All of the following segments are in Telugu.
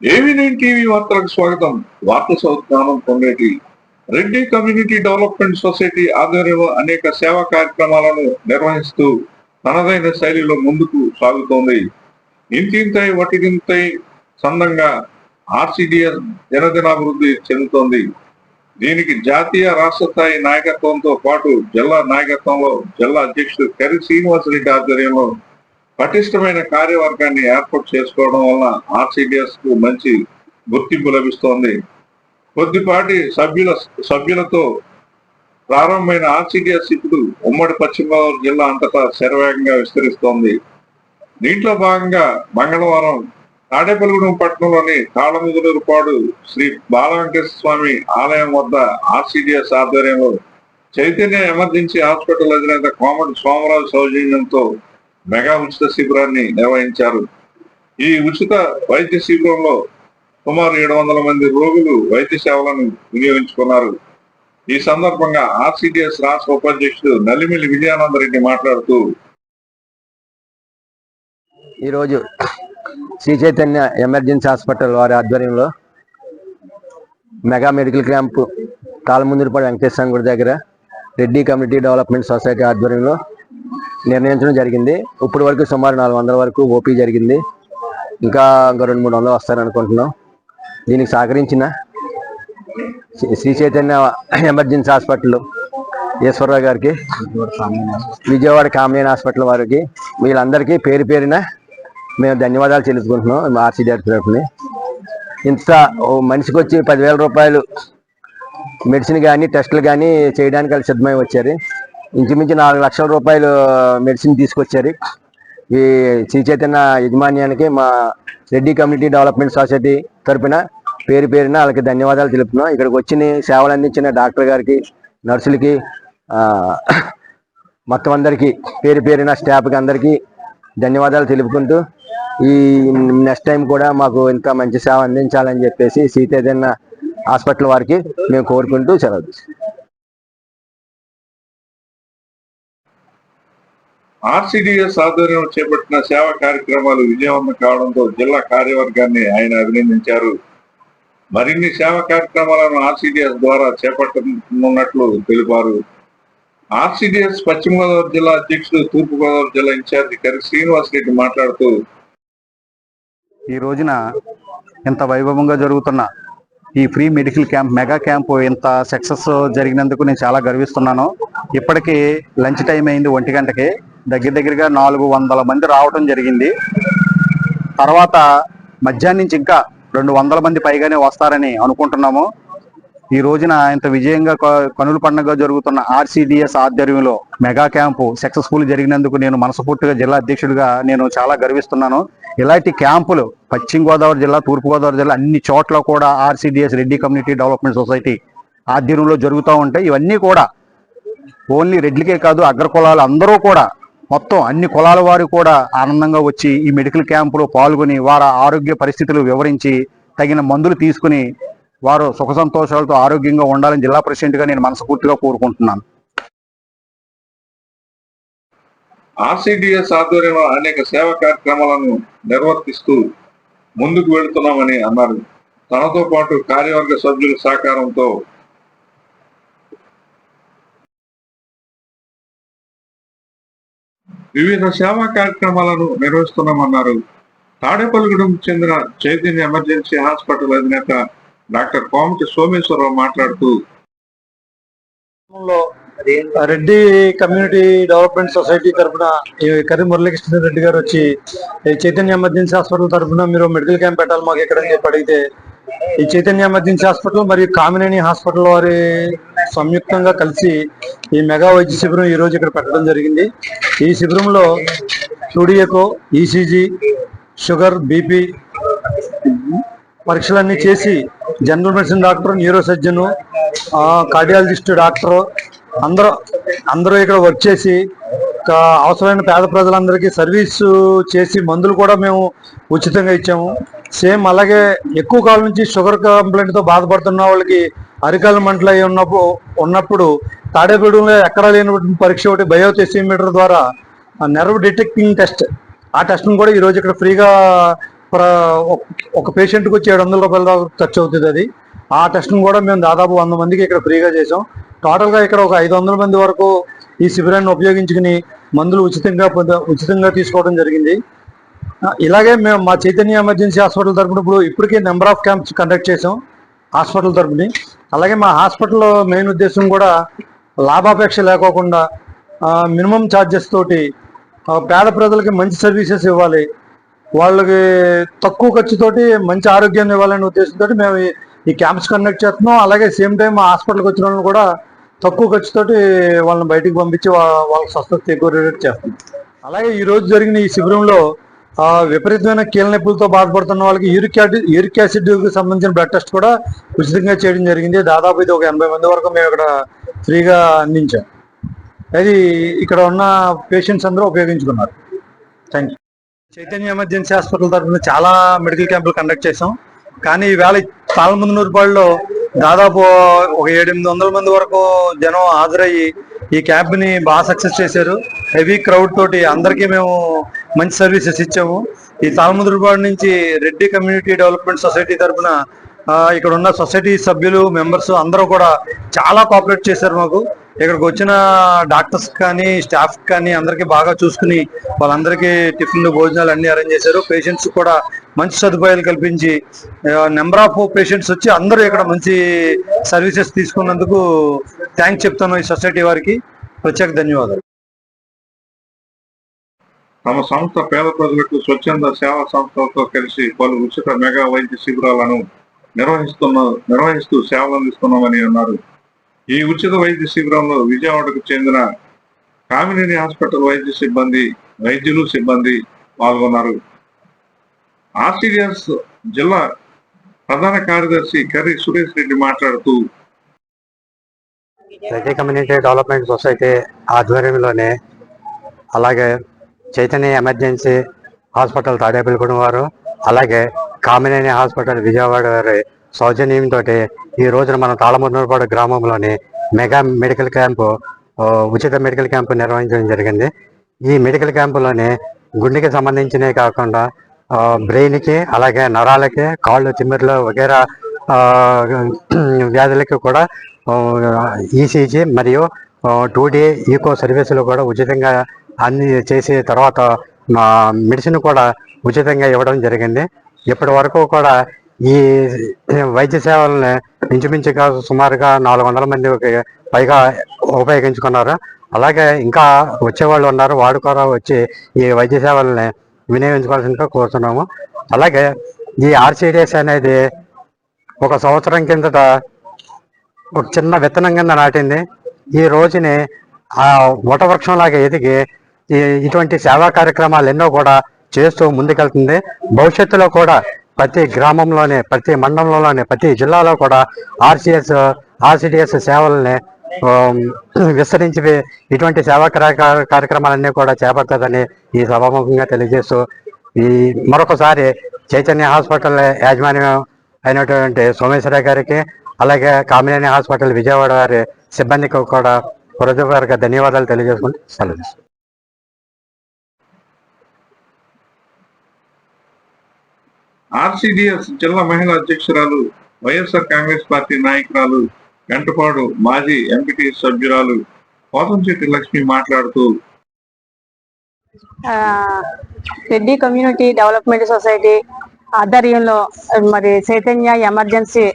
ఏవి నైన్ టీవీ వార్తలకు స్వాగతం. వార్త సౌజ్ఞానం పొందేటి రెడ్డి కమ్యూనిటీ డెవలప్మెంట్ సొసైటీ ఆధ్వర్యంలో అనేక సేవా కార్యక్రమాలను నిర్వహిస్తూ తనదైన శైలిలో ముందుకు సాగుతోంది. ఇంతింతై వటికింతై సందంగా ఆర్సిడిఎస్ దినదినాభివృద్ధి చెందుతోంది. దీనికి జాతీయ రాష్ట్ర స్థాయి నాయకత్వంతో పాటు జిల్లా నాయకత్వంలో జిల్లా అధ్యక్షుడు కరి శ్రీనివాసరెడ్డి ఆధ్వర్యంలో పటిష్టమైన కార్యవర్గాన్ని ఏర్పాటు చేసుకోవడం వల్ల ఆర్సిడిఎస్కు మంచి గుర్తింపు లభిస్తోంది. కొద్దిపాటి సభ్యుల సభ్యులతో ప్రారంభమైన ఆర్సిడిఎస్ ఇప్పుడు ఉమ్మడి పశ్చిమ గోదావరి జిల్లా అంతటా శరవేగంగా విస్తరిస్తోంది. దీంట్లో భాగంగా మంగళవారం తాడేపల్లిగూడెం పట్టణంలోని తాళముదులపాడు శ్రీ బాలవెంకటేశ్వర స్వామి ఆలయం వద్ద ఆర్సిడిఎస్ ఆధ్వర్యంలో చైతన్య ఎమర్జెన్సీ హాస్పిటల్ అధినేత కోమటి సోమరాజు సౌజన్యంతో మెగా ఉచిత శిబిరాన్ని నిర్వహించారు. ఈ ఉచిత వైద్య శిబిరంలో సుమారు ఏడు వందల మంది రోగులు వైద్య సేవలను వినియోగించుకున్నారు. ఈ సందర్భంగా ఆర్సిడిఎస్ రాష్ట్ర ఉపాధ్యక్షుడు నల్లిమిల్లి విజయానందరెడ్డి మాట్లాడుతూ ఈరోజు శ్రీ చైతన్య ఎమర్జెన్సీ హాస్పిటల్ వారి ఆధ్వర్యంలో mega medical camp Talamundulapadu Venkateswara గుడి దగ్గర రెడ్డి కమ్యూనిటీ డెవలప్మెంట్ సొసైటీ ఆధ్వర్యంలో నిర్ణయించడం జరిగింది. ఇప్పటి వరకు సుమారు నాలుగు వందల వరకు ఓపీ జరిగింది. ఇంకా ఇంకా రెండు మూడు వందలు వస్తారనుకుంటున్నాం దీనికి సహకరించిన శ్రీ- చైతన్య ఎమర్జెన్సీ హాస్పిటల్ ఈశ్వరరావు గారికి విజయవాడ కామినేని హాస్పిటల్ వారికి వీళ్ళందరికీ పేరు పేరిన మేము ధన్యవాదాలు చెల్లించుకుంటున్నాం ఆర్సీడీ తరఫుని. ఇంత ఓ మనిషికి వచ్చి పదివేల రూపాయలు మెడిసిన్ కానీ టెస్టులు కానీ చేయడానికి వాళ్ళు సిద్ధమై వచ్చారు. ఇంచుమించు నాలుగు లక్షల రూపాయలు మెడిసిన్ తీసుకొచ్చారు. ఈ శ్రీ చైతన్య యజమాన్యానికి మా రెడ్డి కమ్యూనిటీ డెవలప్మెంట్ సొసైటీ తరపున పేరు పేరున వాళ్ళకి ధన్యవాదాలు తెలుపుతున్నాం. ఇక్కడికి వచ్చిన సేవలు అందించిన డాక్టర్ గారికి నర్సులకి మొత్తం అందరికీ పేరు పేరున స్టాఫ్కి అందరికీ ధన్యవాదాలు తెలుపుకుంటూ ఈ నెక్స్ట్ టైం కూడా మాకు ఇంకా మంచి సేవ అందించాలని చెప్పేసి సీతేదన్న హాస్పిటల్ వారికి మేము కోరుకుంటూ సెలవు ఆర్సిడిఎస్ ఆధ్వర్యంలో చేపట్టిన సేవా కార్యక్రమాలు విజయవంతం కావడంతో జిల్లా కార్యవర్గాన్ని ఆయన అభినందించారు. మరిన్ని సేవా కార్యక్రమాలను ఆర్సిడిఎస్ ద్వారా చేపట్టనున్నట్లు తెలిపారు. ఆర్సిడిఎస్ పశ్చిమ గోదావరి జిల్లా అధ్యక్షుడు తూర్పు గోదావరి జిల్లా ఇన్ఛార్జి కరి శ్రీనివాస్ రెడ్డి మాట్లాడుతూ ఈ రోజున ఇంత వైభవంగా జరుగుతున్న ఈ free medical camp mega camp ఇంత సక్సెస్ జరిగినందుకు నేను చాలా గర్విస్తున్నాను. ఇప్పటికీ లంచ్ టైం అయింది ఒంటి గంటకి. దగ్గర దగ్గరగా నాలుగు వందల మంది రావటం జరిగింది. తర్వాత మధ్యాహ్నం నుంచి ఇంకా రెండు వందల మంది పైగానే వస్తారని అనుకుంటున్నాము. ఈ రోజున ఇంత విజయంగా క- కనుల పండుగ జరుగుతున్న ఆర్సీడిఎస్ ఆధ్వర్యంలో మెగా క్యాంపు సక్సెస్ఫుల్ జరిగినందుకు నేను మనస్ఫూర్తిగా జిల్లా అధ్యక్షుడిగా నేను చాలా గర్విస్తున్నాను. ఇలాంటి క్యాంపులు పశ్చిమ గోదావరి జిల్లా తూర్పుగోదావరి జిల్లా అన్ని చోట్ల కూడా RCDS Reddy community development society ఆధ్వర్యంలో జరుగుతూ ఉంటాయి. ఇవన్నీ కూడా ఓన్లీ రెడ్లకే కాదు అగ్ర కులాలు అందరూ కూడా మొత్తం అన్ని కులాల వారు కూడా ఆనందంగా వచ్చి ఈ మెడికల్ క్యాంపులో పాల్గొని వారి ఆరోగ్య పరిస్థితులు వివరించి తగిన మందులు తీసుకుని వారు సుఖ సంతోషాలతో ఆరోగ్యంగా ఉండాలని జిల్లా ప్రెసిడెంట్గా నేను మనస్ఫూర్తిగా కోరుకుంటున్నాను. ఆర్సిడిఎస్ ఆధ్వర్యంలో అనేక సేవా కార్యక్రమాలను నిర్వర్తిస్తూ ముందుకు వెళుతున్నామని అన్నారు. తనతో పాటు కార్యవర్గ సభ్యుల సహకారంతో వివిధ సేవా కార్యక్రమాలను నిర్వహిస్తున్నామన్నారు. తాడేపల్లిగూడెం చెందిన చైతన్య ఎమర్జెన్సీ హాస్పిటల్ అధినేత డాక్టర్ కోమటి సోమేశ్వరరావు మాట్లాడుతూ రెడ్డి కమ్యూనిటీ డెవలప్మెంట్ సొసైటీ తరఫున కరి మురళీకృష్ణ రెడ్డి గారు వచ్చి చైతన్య ఎమర్జెన్సీ హాస్పిటల్ తరఫున మీరు మెడికల్ క్యాంప్ పెట్టాలి మాకు ఎక్కడని చెప్పి అడిగితే ఈ చైతన్య ఎమర్జెన్సీ హాస్పిటల్ మరియు కామినేని హాస్పిటల్ వారి సంయుక్తంగా కలిసి ఈ మెగా వైద్య శిబిరం ఈ రోజు ఇక్కడ పెట్టడం జరిగింది. ఈ శిబిరంలో two D echo ECG sugar BP పరీక్షలన్నీ చేసి general medicine doctor neuro surgeon cardiologist doctor అందరూ అందరూ ఇక్కడ వర్క్ చేసి అవసరమైన పేద ప్రజలందరికీ సర్వీస్ చేసి మందులు కూడా మేము ఉచితంగా ఇచ్చాము. సేమ్ అలాగే ఎక్కువ కాలం నుంచి షుగర్ కంప్లైంట్తో బాధపడుతున్న వాళ్ళకి అరికాల మంటలు అయి ఉన్నప్పుడు ఉన్నప్పుడు తాడేపేడులో ఎక్కడా లేనటువంటి పరీక్ష ఒకటి బయోటెసిమీటర్ ద్వారా నెర్వ్ డిటెక్టింగ్ టెస్ట్ ఆ టెస్ట్ను కూడా ఈరోజు ఇక్కడ ఫ్రీగా ప్ర- ఒక- ఒక పేషెంట్కి వచ్చి ఏడు వందల రూపాయల దాకా ఖర్చు అవుతుంది అది. ఆ టెస్ట్ను కూడా మేము దాదాపు వంద మందికి ఇక్కడ ఫ్రీగా చేసాం టోటల్గా ఇక్కడ ఒక ఐదు వందల మంది వరకు ఈ శిబిరాన్ని ఉపయోగించుకుని మందులు ఉచితంగా ఉచితంగా తీసుకోవడం జరిగింది. ఇలాగే మేము మా చైతన్య ఎమర్జెన్సీ హాస్పిటల్ తరపున ఇప్పుడు ఇప్పటికే నెంబర్ ఆఫ్ క్యాంప్స్ కండక్ట్ చేసాం హాస్పిటల్ తరపుని. అలాగే మా హాస్పిటల్లో మెయిన్ ఉద్దేశం కూడా లాభాపేక్ష లేకోకుండా మినిమం ఛార్జెస్ తోటి పేద ప్రజలకి మంచి సర్వీసెస్ ఇవ్వాలి. వాళ్ళకి తక్కువ ఖర్చుతోటి మంచి ఆరోగ్యాన్ని ఇవ్వాలనే ఉద్దేశంతో మేము ఈ- క్యాంప్స్ కండక్ట్ చేస్తున్నాం. అలాగే సేమ్ టైం మా హాస్పిటల్కి వచ్చిన వాళ్ళని కూడా తక్కువ ఖర్చుతోటి వాళ్ళని బయటికి పంపించి వాళ్ళ స్వస్థత చేకూరేటట్టు చేస్తాం అలాగే ఈరోజు జరిగిన ఈ శిబిరంలో విపరీతమైన కీలనొప్పులతో బాధపడుతున్న వాళ్ళకి యూరిక్ యాసిడ్ యూరిక్ యాసిడ్కి సంబంధించిన బ్లడ్ టెస్ట్ కూడా ఉచితంగా చేయడం జరిగింది. దాదాపు ఇది ఒక ఎనభై మంది వరకు మేము ఇక్కడ ఫ్రీగా అందించాం. అది ఇక్కడ ఉన్న పేషెంట్స్ అందరూ ఉపయోగించుకున్నారు. Thank you Chaitanya emergency hospital తరఫున చాలా మెడికల్ క్యాంపులు కండక్ట్ చేసాం కానీ ఈవేళ పాలముందునూరుపాడులో దాదాపు ఒక ఏడెనిమిది వందల మంది వరకు జనం హాజరయ్యి ఈ క్యాంప్ని బాగా సక్సెస్ చేశారు. హెవీ క్రౌడ్ తోటి అందరికీ మేము మంచి సర్వీసెస్ ఇచ్చాము. ఈ తాళముద్రపాడు నుంచి రెడ్డి కమ్యూనిటీ డెవలప్మెంట్ సొసైటీ తరఫున ఇక్కడ ఉన్న సొసైటీ సభ్యులు మెంబర్స్ అందరూ కూడా చాలా కోఆపరేట్ చేశారు మాకు. ఇక్కడికి వచ్చిన డాక్టర్స్ కానీ స్టాఫ్ కానీ అందరికీ బాగా చూసుకుని వాళ్ళందరికీ టిఫిన్లు భోజనాలు అన్ని అరేంజ్ చేశారు. పేషెంట్స్ కూడా మంచి సదుపాయాలు కల్పించి నెంబర్ ఆఫ్ పేషెంట్స్ వచ్చి అందరూ ఇక్కడ మంచి సర్వీసెస్ తీసుకున్నందుకు థ్యాంక్స్ చెప్తాను ఈ సొసైటీ వారికి. ప్రత్యేక ధన్యవాదాలు. తమ సంస్థ పేద ప్రజలకు స్వచ్ఛంద సేవా సంస్థలతో కలిసి పలు ఉచిత మెగా వైద్య శిబిరాలను నిర్వహిస్తున్న నిర్వహిస్తూ సేవలు అందిస్తున్నామని అన్నారు. ఈ ఉచిత వైద్య శిబిరంలో విజయవాడకు చెందిన కామినేని హాస్పిటల్ వైద్య సిబ్బంది వైద్యులు సిబ్బంది పాల్గొన్నారు. ఆర్సిడిఎస్ జిల్లా ప్రధాన కార్యదర్శి కర్రి సురేష్ రెడ్డి మాట్లాడుతూ రెడ్డి కమ్యూనిటీ డెవలప్మెంట్ సొసైటీ ఆధ్వర్యంలోనే అలాగే చైతన్య ఎమర్జెన్సీ హాస్పిటల్ తాడేపల్లిగూడెం వారు అలాగే కామినేని హాస్పిటల్ విజయవాడ వారి సౌజన్యంతో ఈ రోజున మన తాళమూరుపాడు గ్రామంలోని మెగా మెడికల్ క్యాంపు ఉచిత మెడికల్ క్యాంపు నిర్వహించడం జరిగింది. ఈ మెడికల్ క్యాంపులోని గుండెకి సంబంధించినవి కాకుండా బ్రెయిన్కి అలాగే నరాలకి కాళ్ళు తిమ్మిర్లు వగేరా వ్యాధులకి కూడా ఈసీజీ మరియు టూ డే ఈకో సర్వీసులు కూడా ఉచితంగా అన్ని చేసి తర్వాత మెడిసిన్ కూడా ఉచితంగా ఇవ్వడం జరిగింది. ఇప్పటి వరకు కూడా ఈ వైద్య సేవలని ఇంచుమించుగా సుమారుగా నాలుగు వందల మంది పైగా ఉపయోగించుకున్నారు. అలాగే ఇంకా వచ్చేవాళ్ళు ఉన్నారు. వాడు కూడా వచ్చి ఈ వైద్య సేవల్ని వినియోగించుకోవాల్సిందిగా కోరుతున్నాము. అలాగే ఈ ఆర్సీడీఎస్ అనేది ఒక సంవత్సరం కిందట ఒక చిన్న విత్తనం కింద నాటింది. ఈ రోజుని ఆ వటవృక్షంలాగా ఎదిగి ఈ- ఇటువంటి సేవా కార్యక్రమాలు ఎన్నో కూడా చేస్తూ ముందుకెళ్తుంది. భవిష్యత్తులో కూడా ప్రతి గ్రామంలోనే ప్రతి మండలంలోనే ప్రతి జిల్లాలో కూడా ఆర్సిఎస్ ఆర్సిడిఎస్ సేవల్ని విస్తరించి ఇటువంటి సేవా కార్యక్రమాలన్నీ కూడా చేపడతాదని ఈ సభాముఖంగా తెలియజేస్తూ ఈ మరొకసారి చైతన్య హాస్పిటల్ యాజమాన్యం అయినటువంటి సోమేశ్వర గారికి అలాగే కామినేని హాస్పిటల్ విజయవాడ వారి సిబ్బందికి కూడా హృదయపూర్వక ధన్యవాదాలు తెలియజేసుకుంటూ సెలవు ఆర్సిడిఎస్ జిల్లా మహిళా అధ్యక్షురాలు వైఎస్ఆర్ కాంగ్రెస్ పార్టీ నాయకురాలు వెంటపాడు మాజీ ఎంపీటీ సభ్యురాలు పోతంశెట్టి లక్ష్మి మాట్లాడుతూ రెడ్డి కమ్యూనిటీ డెవలప్మెంట్ సొసైటీ ఆధ్వర్యంలో మరి చైతన్య ఎమర్జెన్సీ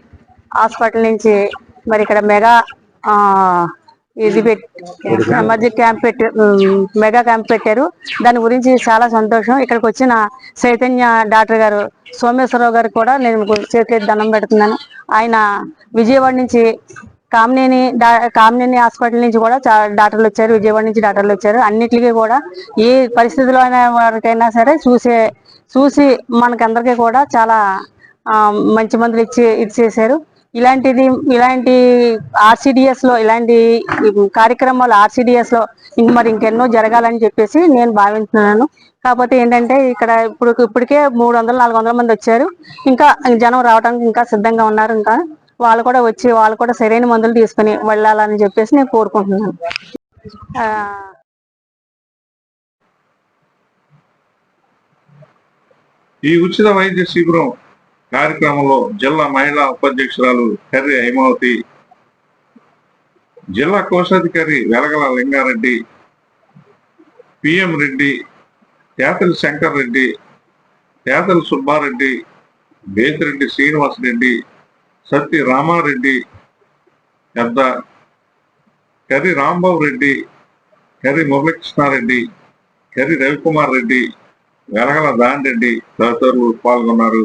హాస్పిటల్ నుంచి మరి ఇక్కడ మెగా ఆ, ఇది పెట్ ఎమర్జెన్సీ క్యాంప్ పెట్టి మెగా క్యాంప్ పెట్టారు. దాని గురించి చాలా సంతోషం. ఇక్కడికి వచ్చిన చైతన్య డాక్టర్ గారు సోమేశ్వరరావు గారు కూడా నేను చేతులెత్తి దండం పెడుతున్నాను. ఆయన విజయవాడ నుంచి కామినేని కామినేని హాస్పిటల్ నుంచి కూడా డాక్టర్లు వచ్చారు. విజయవాడ నుంచి డాక్టర్లు వచ్చారు. అన్నిటికీ కూడా ఏ పరిస్థితిలో అయినా వారికైనా సరే చూసే చూసి మనకందరికీ కూడా చాలా మంచి మందులు ఇచ్చి ఇచ్చేసారు ఇలాంటిది ఇలాంటి ఆర్సిడిఎస్లో ఇలాంటి కార్యక్రమాలు ఆర్సిడిఎస్లో ఇంక మరి ఇంకెన్నో జరగాలని చెప్పేసి నేను భావించున్నాను. కాకపోతే ఏంటంటే ఇక్కడ ఇప్పుడు ఇప్పటికే మూడు వందల నాలుగు వందల మంది వచ్చారు. ఇంకా జనం రావడానికి ఇంకా సిద్ధంగా ఉన్నారు. ఇంకా వాళ్ళు కూడా వచ్చి వాళ్ళు కూడా సరైన మందులు తీసుకుని వెళ్ళాలని చెప్పేసి నేను కోరుకుంటున్నాను. ఈ ఉచిత వైద్య శిబిరం కార్యక్రమంలో జిల్లా మహిళా ఉపాధ్యక్షురాలు కర్రి హైమావతి జిల్లా కోశాధికారి వెలగల లింగారెడ్డి పిఎం రెడ్డి తేతలి శంకర్ రెడ్డి తేతలి సుబ్బారెడ్డి బేతిరెడ్డి శ్రీనివాసరెడ్డి సత్తి రామారెడ్డి పెద్ద కర్రి రాంబాబు రెడ్డి కర్రి మురళీకృష్ణారెడ్డి కర్రి రవికుమార్ రెడ్డి వెలగల దాన్ రెడ్డి తదితరులు పాల్గొన్నారు.